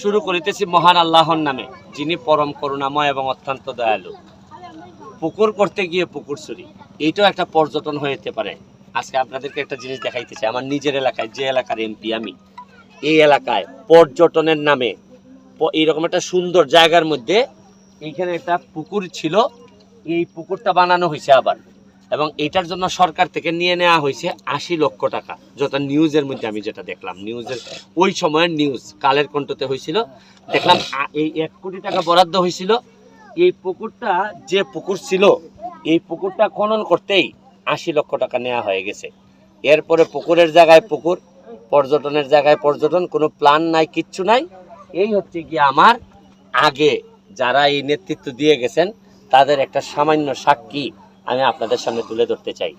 শুরু করিতেছি মহান আল্লাহর নামে, যিনি পরম করুণাময় এবং অত্যন্ত দয়ালু। পুকুর করতে গিয়ে পুকুর চুরি এইটাও একটা পর্যটন হইতে পারে। আজকে আপনাদেরকে একটা জিনিস দেখাইতে চাই আমার নিজের এলাকায়, যে এলাকার এমপি আমি, এই এলাকায় পর্যটনের নামে এইরকম একটা সুন্দর জায়গার মধ্যে এইখানে একটা পুকুর ছিল, এই পুকুরটা বানানো হয়েছে আবার। এবং এটার জন্য সরকার থেকে নিয়ে নেওয়া হয়েছে আশি লক্ষ টাকা যেটা নিউজের মধ্যে আমি যেটা দেখলাম। নিউজের, ওই সময়ের নিউজ, কালের কণ্ঠতে হয়েছিল। দেখলাম এই এক কোটি টাকা বরাদ্দ হয়েছিল। এই পুকুরটা, যে পুকুর ছিল, এই পুকুরটা খনন করতেই আশি লক্ষ টাকা নেওয়া হয়ে গেছে। এরপরে পুকুরের জায়গায় পুকুর, পর্যটনের জায়গায় পর্যটন, কোনো প্ল্যান নাই, কিচ্ছু নাই। এই হচ্ছে কি আমার আগে যারা এই নেতৃত্ব দিয়ে গেছেন, তাদের একটা সামান্য সাক্ষী আমি আপনাদের সামনে তুলে ধরতে চাই।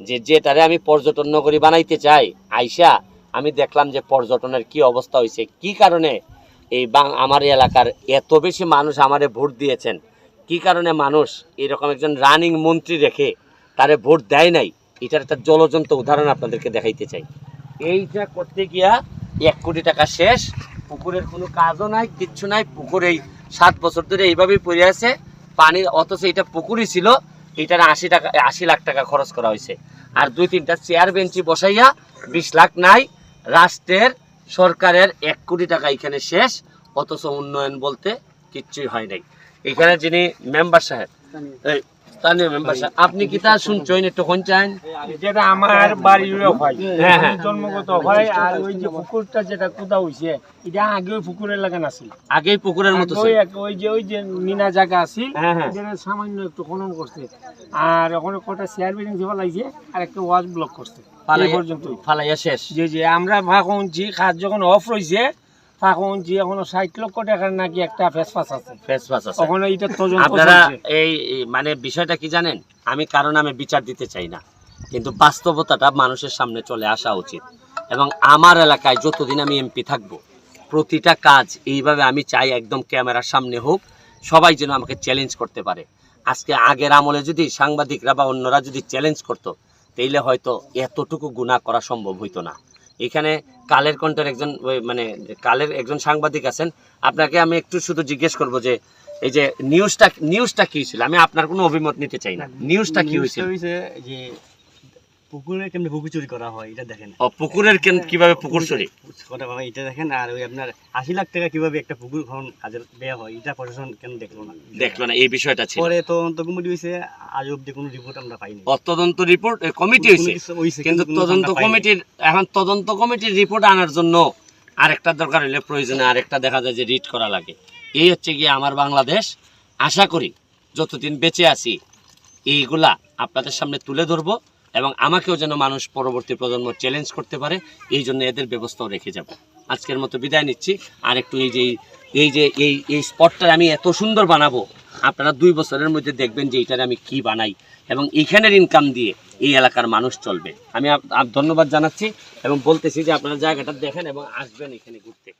যে যেটারে আমি পর্যটন নগরী বানাইতে চাই, আইসা আমি দেখলাম যে পর্যটনের কি অবস্থা হয়েছে কি কারণে এই বাং আমার এলাকার এত বেশি মানুষ আমারে ভোট দিয়েছেন, কি কারণে মানুষ এরকম একজন রানিং মন্ত্রী রেখে তারে ভোট দেয় নাই, এটার একটা জলজন্ত উদাহরণ আপনাদেরকে দেখাইতে চাই। এইটা করতে গিয়া এক কোটি টাকা শেষ, পুকুরের কোনো কাজও নাই, কিচ্ছু নাই, পুকুর এই সাত বছর ধরে এইভাবেই পড়ে আছে, পানির অথচ এটা পুকুরই ছিল এটার আশি টাকা আশি লাখ টাকা খরচ করা হয়েছে। আর দুই তিনটা চেয়ার বেঞ্চি বসাইয়া বিশ লাখ নাই। রাষ্ট্রের সরকারের এক কোটি টাকা এখানে শেষ, অথচ উন্নয়ন বলতে কিচ্ছুই হয় নাই। এখানে যিনি মেম্বার সাহেব স্থানীয় মেম্বার আপনি কি তা শুনছেন একটু কোন চান যেটা আমার বাড়িরও হয় হ্যাঁ, হ্যাঁ। জন্মগত হয় আর ওই যে পুকুরটা যেটা কোদা হইছে এটা আগে ওই পুকুরের লাগান আছিল আগেই পুকুরের মতো ওই ছিল। ওই যে ওই যে মিনা জায়গা আছিল হ্যাঁ। যেটা সামান্য একটু খনন করছে আর ওখানে কটা চেয়ার বিল্ডিং যেবা লাগছে আর একটা ওয়াজ ব্লক করছে এই ফালাইয়া- পর্যন্ত ফালাইয়া শেষ যে যে আমরা ভাখন যে কাজ যখন অফ রয়েছে তখন যে এখনও ষাট লক্ষ টাকার নাকি একটা ফেসফাস আছে। ফেসপাস আছে। ওখানে এটা তদন্ত আপনারা এই মানে বিষয়টা কি জানেন? আমি কারণ আমি বিচার দিতে চাই না। কিন্তু বাস্তবতাটা মানুষের সামনে চলে আসা উচিত। এবং আমার এলাকায় যতদিন আমি এমপি থাকব প্রতিটা কাজ এইভাবে আমি চাই একদম ক্যামেরার সামনে হোক সবাই যেন আমাকে চ্যালেঞ্জ করতে পারে। আজকে আগের আমলে যদি সাংবাদিকরা বা অন্যরা যদি চ্যালেঞ্জ করতো তাইলে হয়তো এতটুকু গুণা করা সম্ভব হইতো না। এখানে কালের কণ্ঠের একজন ওই মানে কালের একজন সাংবাদিক আছেন। আপনাকে আমি একটু শুধু জিজ্ঞেস করব যে এই যে নিউজটা নিউজটা কি ছিল? আমি আপনার কোনো অভিমত নিতে চাই না। নিউজটা কি হয়েছিল? হয়েছে যে পুকুরে কেমনি পুকুর চুরি করা হয় এটা দেখেন। ও পুকুরের কেন- কীভাবে পুকুর চুরি? কটা ভাবে এটা দেখেন আর ওই আপনার আশি লাখ টাকা কীভাবে একটা পুকুর খনন কাজে দেওয়া হয় এটা প্রশাসন কেন দেখল না? দেখল না এই বিষয়টা ছিল। পরে তদন্ত কমিটি হয়েছে আজ অব্দি কোনো রিপোর্ট আমরা পাইনি। ও তদন্ত রিপোর্ট কমিটি হয়েছে? কিন্তু তদন্ত কমিটির এখন তদন্ত কমিটির রিপোর্ট আনার জন্য আরেকটা দরকার হলে প্রয়োজনে আরেকটা দেখা যায় যে রিড করা লাগে। এই হচ্ছে গিয়ে আমার বাংলাদেশ। আশা করি যতদিন বেঁচে আছি এইগুলা আপনাদের সামনে তুলে ধরবো। এবং আমাকেও যেন মানুষ পরবর্তী প্রজন্ম চ্যালেঞ্জ করতে পারে, এই জন্য এদের ব্যবস্থাও রেখে যাব। আজকের মতো বিদায় নিচ্ছি। আর একটু এই যে এই যে, এই এই স্পটটা আমি এত সুন্দর বানাবো, আপনারা দুই বছরের মধ্যে দেখবেন যে এটার আমি কি বানাই এবং এইখানের ইনকাম দিয়ে এই এলাকার মানুষ চলবে। আমি ধন্যবাদ জানাচ্ছি এবং বলতেছি যে আপনারা জায়গাটা দেখেন এবং আসবেন এখানে ঘুরতে।